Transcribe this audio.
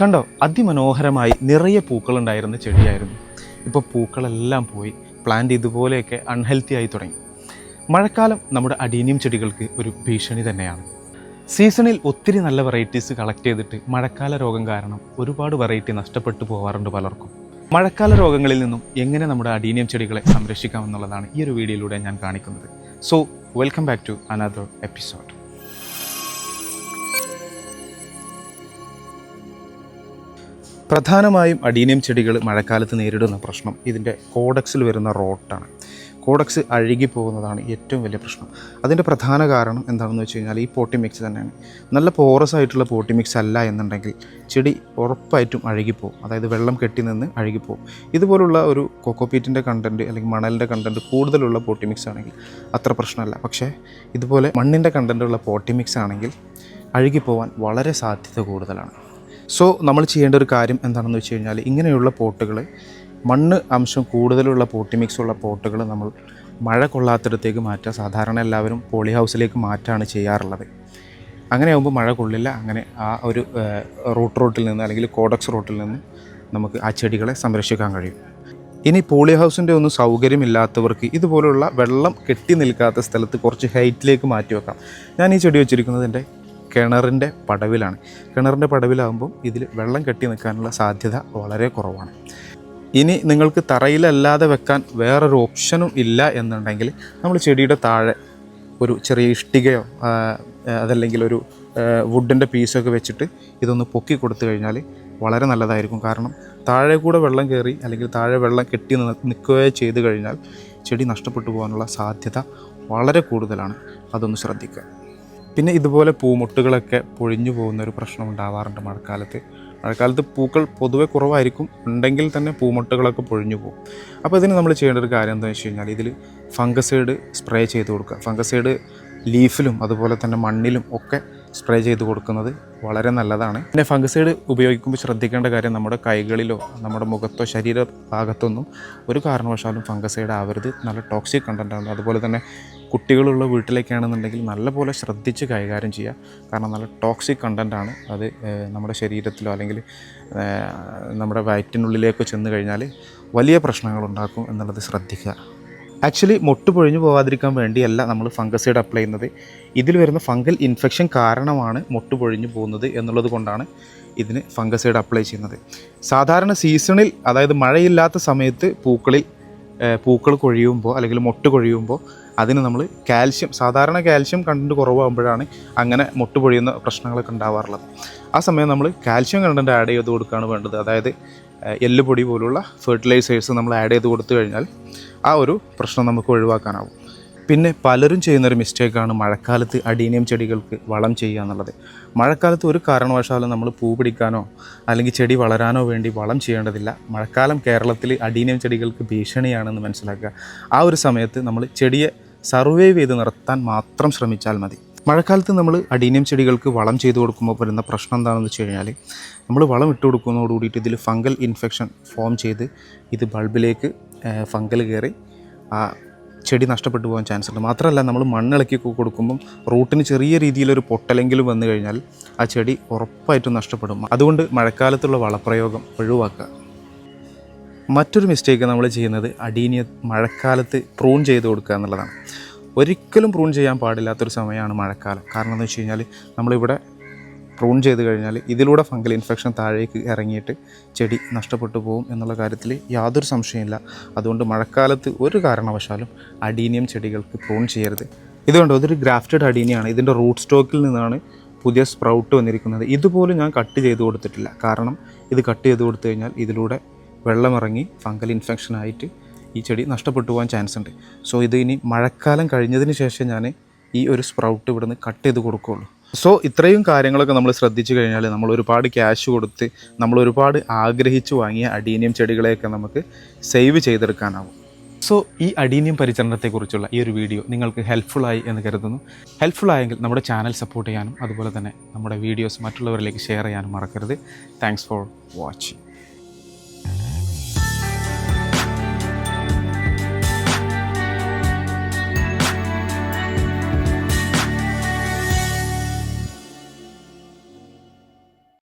കണ്ടോ? അതിമനോഹരമായി നിറയെ പൂക്കളുണ്ടായിരുന്ന ചെടിയായിരുന്നു. ഇപ്പോൾ പൂക്കളെല്ലാം പോയി. പ്ലാന്റ് ഇതുപോലെയൊക്കെ അൺഹെൽത്തി ആയി തുടങ്ങി. മഴക്കാലം നമ്മുടെ അടീനിയം ചെടികൾക്ക് ഒരു ഭീഷണി തന്നെയാണ്. സീസണിൽ ഒത്തിരി നല്ല വെറൈറ്റീസ് കളക്ട് ചെയ്തിട്ട് മഴക്കാല രോഗം കാരണം ഒരുപാട് വെറൈറ്റി നഷ്ടപ്പെട്ടു പോകാറുണ്ട് പലർക്കും. മഴക്കാല രോഗങ്ങളിൽ നിന്നും എങ്ങനെ നമ്മുടെ അടീനിയം ചെടികളെ സംരക്ഷിക്കാം എന്നുള്ളതാണ് ഈ ഒരു വീഡിയോയിലൂടെ ഞാൻ കാണിക്കുന്നത്. So welcome back to another episode പ്രധാനമായും അടീനിയം ചെടികൾ മഴക്കാലത്ത് നേരിടുന്ന പ്രശ്നം ഇതിന്റെ കോഡക്സിൽ വരുന്ന റോട്ടാണ്. കോഡക്സ് അഴുകി പോകുന്നതാണ് ഏറ്റവും വലിയ പ്രശ്നം. അതിന്റെ പ്രധാന കാരണം എന്താണെന്ന് വെച്ച് കഴിഞ്ഞാൽ ഈ പോട്ടി മിക്സ് തന്നെയാണ്. നല്ല പോറസ് ആയിട്ടുള്ള പോട്ടി മിക്സ് അല്ല എന്നുണ്ടെങ്കിൽ ചെടി ഉറപ്പായിട്ടും അഴുകിപ്പോവും അതായത് വെള്ളം കെട്ടി നിന്ന് അഴുകിപ്പോവും ഇതുപോലുള്ള ഒരു കൊക്കോപീറ്റിന്റെ കണ്ടന്റ് അല്ലെങ്കിൽ മണലിന്റെ കണ്ടന്റ് കൂടുതലുള്ള പോട്ടി മിക്സ് ആണെങ്കിൽ അത്ര പ്രശ്നമല്ല. പക്ഷേ ഇതുപോലെ മണ്ണിന്റെ കണ്ടന്റുള്ള പോട്ടി മിക്സ് ആണെങ്കിൽ അഴുകിപ്പോവാൻ വളരെ സാധ്യത കൂടുതലാണ്. സോ നമ്മൾ ചെയ്യേണ്ട ഒരു കാര്യം എന്താണെന്ന് വെച്ച് കഴിഞ്ഞാൽ ഇങ്ങനെയുള്ള പോട്ടുകൾ മണ്ണ് അംശം കൂടുതലുള്ള പോട്ടി മിക്സ് ഉള്ള പോട്ടുകൾ നമ്മൾ മഴ കൊള്ളാത്തിടത്തേക്ക് മാറ്റുക. സാധാരണ എല്ലാവരും പോളി ഹൗസിലേക്ക് മാറ്റാണ് ചെയ്യാറുള്ളത്. അങ്ങനെ ആകുമ്പോൾ മഴ കൊള്ളില്ല. അങ്ങനെ ആ ഒരു റൂട്ട് റോട്ടിൽ നിന്ന് അല്ലെങ്കിൽ കോഡക്സ് റോട്ടിൽ നിന്ന് നമുക്ക് ആ ചെടികളെ സംരക്ഷിക്കാൻ കഴിയും. ഇനി പോളി ഹൗസിന്റെ ഒന്നും സൗകര്യമില്ലാത്തവർക്ക് ഇതുപോലുള്ള വെള്ളം കെട്ടി നിൽക്കാത്ത സ്ഥലത്ത് കുറച്ച് ഹൈറ്റിലേക്ക് മാറ്റി വെക്കാം. ഞാൻ ഈ ചെടി വെച്ചിരിക്കുന്നത് എന്റെ കിണറിന്റെ പടവിലാണ്. കിണറിന്റെ പടവിലാകുമ്പോൾ ഇതിൽ വെള്ളം കെട്ടി നിൽക്കാനുള്ള സാധ്യത വളരെ കുറവാണ്. ഇനി നിങ്ങൾക്ക് തറയിലല്ലാതെ വെക്കാൻ വേറൊരു ഓപ്ഷനും ഇല്ല എന്നുണ്ടെങ്കിൽ നമ്മൾ ചെടിയുടെ താഴെ ഒരു ചെറിയ ഇഷ്ടികയോ അതല്ലെങ്കിൽ ഒരു വുഡിന്റെ പീസൊക്കെ വെച്ചിട്ട് ഇതൊന്ന് പൊക്കി കൊടുത്തു കഴിഞ്ഞാൽ വളരെ നല്ലതായിരിക്കും. കാരണം താഴെ കൂടെ വെള്ളം കയറി അല്ലെങ്കിൽ താഴെ വെള്ളം കെട്ടി നിൽക്കുകയോ ചെയ്തു കഴിഞ്ഞാൽ ചെടി നഷ്ടപ്പെട്ടു പോകാനുള്ള സാധ്യത വളരെ കൂടുതലാണ്. അതൊന്ന് ശ്രദ്ധിക്കുക. പിന്നെ ഇതുപോലെ പൂമുട്ടുകളൊക്കെ പൊഴിഞ്ഞു പോകുന്ന ഒരു പ്രശ്നം ഉണ്ടാവാറുണ്ട് മഴക്കാലത്ത്. മഴക്കാലത്ത് പൂക്കൾ പൊതുവെ കുറവായിരിക്കും. ഉണ്ടെങ്കിൽ തന്നെ പൂമുട്ടുകളൊക്കെ പൊഴിഞ്ഞു പോകും. അപ്പോൾ ഇതിന് നമ്മൾ ചെയ്യേണ്ട ഒരു കാര്യം എന്താണെന്ന് വെച്ച് കഴിഞ്ഞാൽ ഇതിൽ ഫംഗസൈഡ് സ്പ്രേ ചെയ്ത് കൊടുക്കുക. ഫംഗസൈഡ് ലീഫിലും അതുപോലെ തന്നെ മണ്ണിലും ഒക്കെ സ്പ്രേ ചെയ്ത് കൊടുക്കുന്നത് വളരെ നല്ലതാണ്. പിന്നെ ഫംഗസൈഡ് ഉപയോഗിക്കുമ്പോൾ ശ്രദ്ധിക്കേണ്ട കാര്യം നമ്മുടെ കൈകളിലോ നമ്മുടെ മുഖത്തോ ശരീര ഭാഗത്തൊന്നും ഒരു കാരണവശാലും ഫംഗസൈഡ് ആവരുത്. നല്ല ടോക്സിക് കണ്ടന്റ് ആണ്. അതുപോലെ തന്നെ കുട്ടികളുള്ള വീട്ടിലേക്കാണെന്നുണ്ടെങ്കിൽ നല്ലപോലെ ശ്രദ്ധിച്ച് കൈകാര്യം ചെയ്യുക. കാരണം നല്ല ടോക്സിക് കണ്ടന്റാണ് അത് നമ്മുടെ ശരീരത്തിലോ അല്ലെങ്കിൽ നമ്മുടെ വയറ്റിനുള്ളിലേക്കോ ചെന്ന് കഴിഞ്ഞാൽ വലിയ പ്രശ്നങ്ങളുണ്ടാക്കും എന്നുള്ളത് ശ്രദ്ധിക്കുക. ആക്ച്വലി മൊട്ട് പൊഴിഞ്ഞു പോകാതിരിക്കാൻ വേണ്ടിയല്ല നമ്മൾ ഫംഗസൈഡ് അപ്ലൈ ചെയ്യുന്നത്. ഇതിൽ വരുന്ന ഫംഗൽ ഇൻഫെക്ഷൻ കാരണമാണ് മൊട്ട് പൊഴിഞ്ഞു പോകുന്നത് എന്നുള്ളത് കൊണ്ടാണ് ഇതിന് ഫംഗസൈഡ് അപ്ലൈ ചെയ്യുന്നത്. സാധാരണ സീസണിൽ അതായത് മഴയില്ലാത്ത സമയത്ത് പൂക്കളിൽ പൂക്കൾ കൊഴിയുമ്പോൾ അല്ലെങ്കിൽ മൊട്ട് കൊഴിയുമ്പോൾ അതിന് നമ്മൾ കാൽഷ്യം സാധാരണ കാൽഷ്യം കണ്ടന്റ് കുറവാകുമ്പോഴാണ് അങ്ങനെ മൊട്ട് പൊഴിയുന്ന പ്രശ്നങ്ങളൊക്കെ ഉണ്ടാവാറുള്ളത്. ആ സമയം നമ്മൾ കാൽഷ്യം കണ്ടന്റ് ആഡ് ചെയ്ത് കൊടുക്കുകയാണ് വേണ്ടത്. അതായത് എല്ലുപൊടി പോലുള്ള ഫെർട്ടിലൈസേഴ്സ് നമ്മൾ ആഡ് ചെയ്ത് കൊടുത്തു കഴിഞ്ഞാൽ ആ ഒരു പ്രശ്നം നമുക്ക് ഒഴിവാക്കാനാവും. പിന്നെ പലരും ചെയ്യുന്നൊരു മിസ്റ്റേക്കാണ് മഴക്കാലത്ത് അടീനിയം ചെടികൾക്ക് വളം ചെയ്യുക എന്നുള്ളത്. മഴക്കാലത്ത് ഒരു കാരണവശാലും നമ്മൾ പൂ പിടിക്കാനോ അല്ലെങ്കിൽ ചെടി വളരാനോ വേണ്ടി വളം ചെയ്യേണ്ടതില്ല. മഴക്കാലം കേരളത്തിൽ അടീനിയം ചെടികൾക്ക് ഭീഷണിയാണെന്ന് മനസ്സിലാക്കുക. ആ ഒരു സമയത്ത് നമ്മൾ ചെടിയെ സർവൈവ് ചെയ്ത് നിർത്താൻ മാത്രം ശ്രമിച്ചാൽ മതി. മഴക്കാലത്ത് നമ്മൾ അടീനിയം ചെടികൾക്ക് വളം ചെയ്ത് കൊടുക്കുമ്പോൾ വരുന്ന പ്രശ്നം എന്താണെന്ന് വെച്ച് കഴിഞ്ഞാൽ നമ്മൾ വളം ഇട്ട് കൊടുക്കുന്നതോട് കൂടിയിട്ട് ഇതിൽ ഫംഗൽ ഇൻഫെക്ഷൻ ഫോം ചെയ്ത് ഇത് ബൾബിലേക്ക് ഫംഗൽ കയറി ആ ചെടി നഷ്ടപ്പെട്ടു പോകാൻ ചാൻസ് ഉണ്ട്. മാത്രമല്ല നമ്മൾ മണ്ണിളക്കി കൊടുക്കുമ്പം റൂട്ടിന് ചെറിയ രീതിയിലൊരു പൊട്ടലെങ്കിലും വന്നു കഴിഞ്ഞാൽ ആ ചെടി ഉറപ്പായിട്ടും നഷ്ടപ്പെടും. അതുകൊണ്ട് മഴക്കാലത്തുള്ള വളപ്രയോഗം ഒഴിവാക്കുക. മറ്റൊരു മിസ്റ്റേക്ക് നമ്മൾ ചെയ്യുന്നത് അടീനിയ മഴക്കാലത്ത് പ്രൂൺ ചെയ്ത് കൊടുക്കുക എന്നുള്ളതാണ്. ഒരിക്കലും പ്രൂൺ ചെയ്യാൻ പാടില്ലാത്തൊരു സമയമാണ് മഴക്കാലം. കാരണം എന്ന് വെച്ച് കഴിഞ്ഞാൽ നമ്മളിവിടെ പ്രൂൺ ചെയ്ത് കഴിഞ്ഞാൽ ഇതിലൂടെ ഫംഗൽ ഇൻഫെക്ഷൻ താഴേക്ക് ഇറങ്ങിയിട്ട് ചെടി നഷ്ടപ്പെട്ടു പോകും എന്നുള്ള കാര്യത്തിൽ യാതൊരു സംശയമില്ല അതുകൊണ്ട് മഴക്കാലത്ത് ഒരു കാരണവശാലും അഡീനിയം ചെടികൾക്ക് പ്രൂൺ ചെയ്യരുത്. ഇതുകൊണ്ട്? ഇതൊരു ഗ്രാഫ്റ്റഡ് അഡീനിയാണ്. ഇതിന്റെ റൂട്ട് സ്റ്റോക്കിൽ നിന്നാണ് പുതിയ സ്പ്രൗട്ട് വന്നിരിക്കുന്നത്. ഇതുപോലും ഞാൻ കട്ട് ചെയ്ത് കൊടുത്തിട്ടില്ല. കാരണം ഇത് കട്ട് ചെയ്ത് കൊടുത്തു കഴിഞ്ഞാൽ ഇതിലൂടെ വെള്ളമിറങ്ങി ഫംഗൽ ഇൻഫെക്ഷൻ ആയിട്ട് ഈ ചെടി നഷ്ടപ്പെട്ടു പോകാൻ ചാൻസ് ഉണ്ട്. സോ ഇത് ഇനി മഴക്കാലം കഴിഞ്ഞതിന് ശേഷം ഞാൻ ഈ ഒരു സ്പ്രൗട്ട് ഇവിടുന്ന് കട്ട് ചെയ്ത് കൊടുക്കുകയുള്ളൂ സോ ഇത്രയും കാര്യങ്ങളൊക്കെ നമ്മൾ ശ്രദ്ധിച്ചു കഴിഞ്ഞാൽ നമ്മൾ ഒരുപാട് ക്യാഷ് കൊടുത്ത് നമ്മൾ ഒരുപാട് ആഗ്രഹിച്ചു വാങ്ങിയ അടീനിയം ചെടികളെയൊക്കെ നമുക്ക് സേവ് ചെയ്തെടുക്കാനാവും. സോ ഈ അടീനിയം പരിചരണത്തെക്കുറിച്ചുള്ള ഈ ഒരു വീഡിയോ നിങ്ങൾക്ക് ഹെൽപ്ഫുള്ളായി എന്ന് കരുതുന്നു. ഹെൽപ്ഫുള്ളായെങ്കിൽ നമ്മുടെ ചാനൽ സപ്പോർട്ട് ചെയ്യാനും അതുപോലെ തന്നെ നമ്മുടെ വീഡിയോസ് മറ്റുള്ളവരിലേക്ക് ഷെയർ ചെയ്യാനും മറക്കരുത്. Thanks for watching